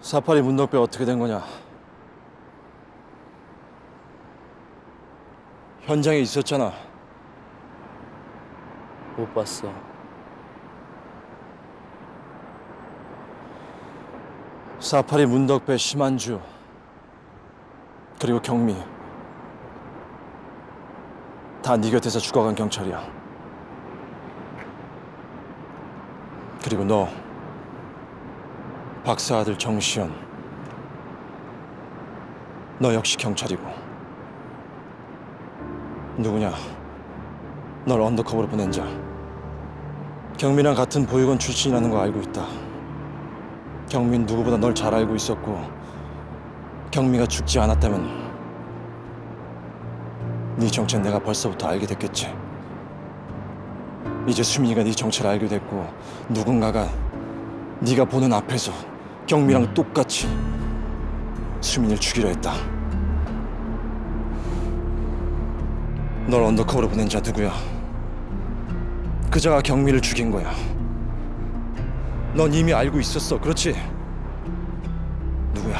사파리 문덕배 어떻게 된 거냐? 현장에 있었잖아. 못 봤어. 사파리 문덕배 심한주 그리고 경미 다 네 곁에서 죽어간 경찰이야. 그리고 너 박사 아들 정시현 너 역시 경찰이고 누구냐? 널 언더커버로 보낸 자 경미랑 같은 보육원 출신이라는 거 알고 있다. 경민 누구보다 널 잘 알고 있었고 경미가 죽지 않았다면 네 정체는 내가 벌써부터 알게 됐겠지. 이제 수민이가 네 정체를 알게 됐고 누군가가 네가 보는 앞에서 경미랑 똑같이 수민이를 죽이려 했다. 널 언더커버로 보낸 자 누구야? 그자가 경미를 죽인 거야. 넌 이미 알고 있었어. 그렇지? 누구야?